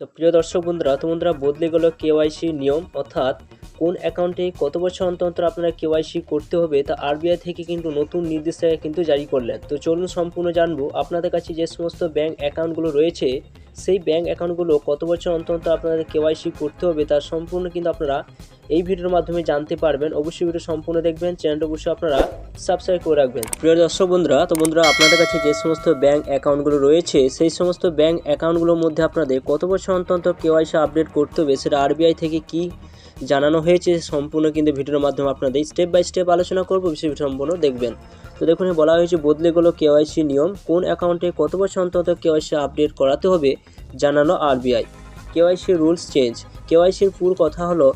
তো প্রিয় দর্শক বন্ধুরা, তো বন্ধুরা, বদলে গেল কেওয়াইসি নিয়ম। অর্থাৎ কোন অ্যাকাউন্টে কত বছর অন্তর অন্তর আপনারা কেওয়াইসি করতে হবে, তা আরবিআই থেকে কিন্তু নতুন নির্দেশিকা কিন্তু জারি করলেন। তো চলুন সম্পূর্ণ জানব। আপনাদের কাছে যে সমস্ত ব্যাংক অ্যাকাউন্টগুলো রয়েছে সেই ব্যাঙ্ক অ্যাকাউন্টগুলো কত বছর অন্তর অন্তর আপনাদের কেওয়াইসি করতে হবে তার সম্পূর্ণ কিন্তু আপনারা এই ভিডিওর মাধ্যমে জানতে পারবেন। অবশ্যই ভিডিও সম্পূর্ণ দেখবেন। চ্যানেলটা অবশ্যই আপনারা সাবস্ক্রাইব করে রাখবেন। প্রিয় দর্শক বন্ধুরা, তো বন্ধুরা, আপনাদের কাছে যে সমস্ত ব্যাঙ্ক অ্যাকাউন্টগুলো রয়েছে, সেই সমস্ত ব্যাঙ্ক অ্যাকাউন্টগুলোর মধ্যে আপনাদের কত বছর অন্তর অন্তর কেওয়াইসি আপডেট করতে হবে, সেটা আরবিআই থেকে কি জানানো হয়েছে, সম্পূর্ণ কিন্তু ভিডিওর মাধ্যমে আপনাদের স্টেপ বাই স্টেপ আলোচনা করব, বিষয় সম্পূর্ণ দেখবেন। তো দেখুন বলা হয়েছে, বদলে গেলো কেওয়াইসি নিয়ম, কোন অ্যাকাউন্টে কত বছর অন্তর কেওয়াইসি আপডেট করাতে হবে জানানো আরবিআই কেওয়াইসি রুলস চেঞ্জ কেওয়াইসির পুর কথা হলো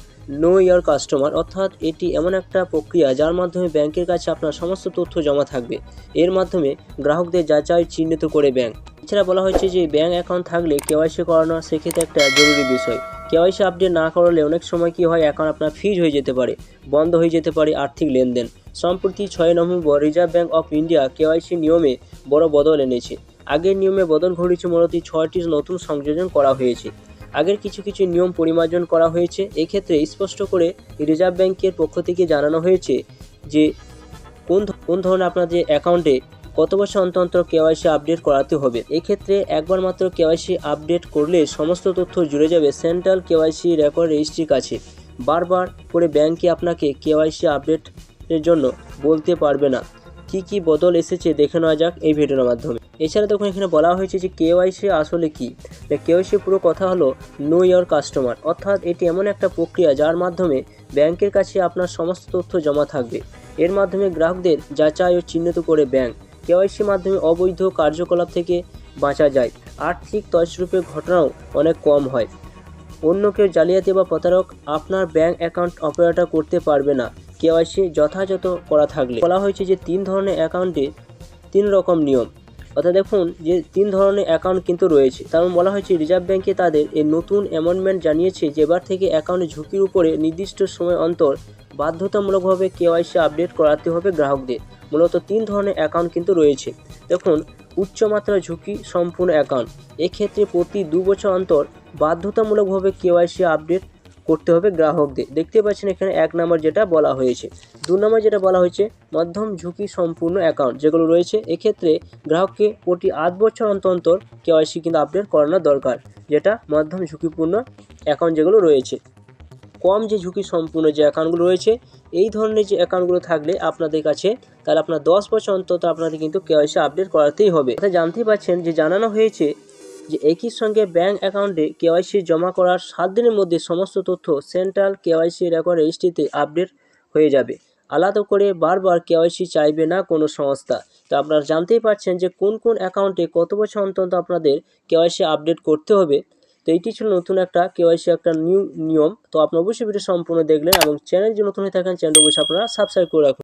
নো ইয়ার কাস্টমার অর্থাৎ এটি এমন একটা প্রক্রিয়া যার মাধ্যমে ব্যাংকের কাছে আপনার সমস্ত তথ্য জমা থাকবে। এর মাধ্যমে গ্রাহকদের যাচাই চিহ্নিত করে ব্যাংক এছাড়া বলা হয়েছে যে ব্যাংক অ্যাকাউন্ট থাকলে কেওয়াইসি করানো সেক্ষেত্রে একটা জরুরি বিষয়। কেওয়াইসি আপডেট না করলে অনেক সময় কি হয় অ্যাকাউন্ট আপনার ফ্রিজ হয়ে যেতে পারে, বন্ধ হয়ে যেতে পারে আর্থিক লেনদেন। সম্প্রতি ছয় November Reserve Bank of India KYC নিয়মে বড় বদল এনেছে। আগের নিয়মে বদল ঘটেছে মূলত ছয়টি নতুন সংযোজন করা হয়েছে। আগের কিছু কিছু নিয়ম পরিমার্জন করা হয়েছে। এক্ষেত্রে স্পষ্ট করে রিজার্ভ ব্যাংকের পক্ষ থেকে জানানো হয়েছে যে কোন কোন ধরনের আপনাদের অ্যাকাউন্টে কত বছর অন্তর অন্তর কেওয়াইসি আপডেট করাতে হবে। এক্ষেত্রে একবার মাত্র কেওয়াইসি আপডেট করলে সমস্ত তথ্য জুড়ে যাবে সেন্ট্রাল কেওয়াইসি রেকর্ড রেজিস্ট্রির কাছে। বারবার করে ব্যাংকে আপনাকে কেওয়াইসি আপডেটের জন্য বলতে পারবে না। কি কি বদল এসেছে দেখে নেওয়া যাক এই ভিডিওর মাধ্যমে। এছাড়া দেখুন, এখানে বলা হয়েছে যে কেওয়াইসি আসলে কি? কেওয়াইসি পুরো কথা হলো নো ইয়ার কাস্টমার অর্থাৎ এটি এমন একটা প্রক্রিয়া যার মাধ্যমে ব্যাংকের কাছে আপনার সমস্ত তথ্য জমা থাকবে। এর মাধ্যমে গ্রাহকদের যাচাই ও চিহ্নিত করে ব্যাংক কেওয়াইসির মাধ্যমে অবৈধ কার্যকলাপ থেকে বাঁচা যায়। আর্থিক তছরূপের ঘটনাও অনেক কম হয়। অন্য কেউ জালিয়াতি বা প্রতারক আপনার ব্যাংক অ্যাকাউন্ট অপারেটর করতে পারবে না। কেওয়াইসি যথাযথ করা থাকলে। বলা হয়েছে যে তিন ধরনের অ্যাকাউন্টে তিন রকম নিয়ম। অর্থাৎ দেখুন যে তিন ধরনের অ্যাকাউন্ট কিন্তু রয়েছে। কারণ বলা হয়েছে রিজার্ভ ব্যাংকে তাদের এই নতুন অ্যামেন্ডমেন্ট জানিয়েছে যে এবার থেকে অ্যাকাউন্টের ঝুঁকির উপরে নির্দিষ্ট সময় অন্তর বাধ্যতামূলকভাবে কেওয়াইসি আপডেট করাতে হবে গ্রাহকদের। মূলত তিন ধরনের অ্যাকাউন্ট কিন্তু রয়েছে। দেখুন উচ্চমাত্রা ঝুঁকি সম্পূর্ণ অ্যাকাউন্ট এক্ষেত্রে প্রতি দু বছর অন্তর বাধ্যতামূলকভাবে কেওয়াইসি আপডেট করতে হবে গ্রাহকদের। দেখতে পাচ্ছেন এখানে এক নম্বর যেটা বলা হয়েছে। দু নম্বর যেটা বলা হয়েছে, মধ্যম ঝুঁকি সম্পূর্ণ অ্যাকাউন্ট যেগুলো রয়েছে, এক্ষেত্রে গ্রাহককে প্রতি আট বছর অন্তর অন্তর কেওয়াইসি কিন্তু আপডেট করানো দরকার, যেটা মধ্যম ঝুঁকিপূর্ণ অ্যাকাউন্ট যেগুলো রয়েছে। কম যে ঝুঁকি সম্পূর্ণ যে অ্যাকাউন্টগুলো রয়েছে এই ধরনের যে অ্যাকাউন্টগুলো থাকলে আপনাদের কাছে, তাহলে আপনার দশ বছর অন্তত আপনাদের কিন্তু কেওয়াইসি আপডেট করাতেই হবে। জানতেই পারছেন যে জানানো হয়েছে যে একই সঙ্গে ব্যাংক অ্যাকাউন্টে কেওয়াইসি জমা করার সাত দিনের মধ্যে সমস্ত তথ্য সেন্ট্রাল কেওয়াইসি রেকর্ড রেজিস্ট্রিতে আপডেট হয়ে যাবে। আলাদা করে বারবার কেওয়াইসি চাইবে না কোনো সংস্থা। তো আপনারা জানতেই পারছেন যে কোন কোন অ্যাকাউন্টে কত বছর অন্তর আপনাদের কেওয়াইসি আপডেট করতে হবে। তো এইটি ছিল নতুন একটা কেওয়াইসি একটা নিউ নিয়ম। তো আপনার অবশ্যই ভিডিও সম্পূর্ণ দেখলেন এবং চ্যানেল যদি নতুন হয়ে থাকেন চ্যানেল অবশ্যই আপনারা সাবস্ক্রাইব করে রাখুন।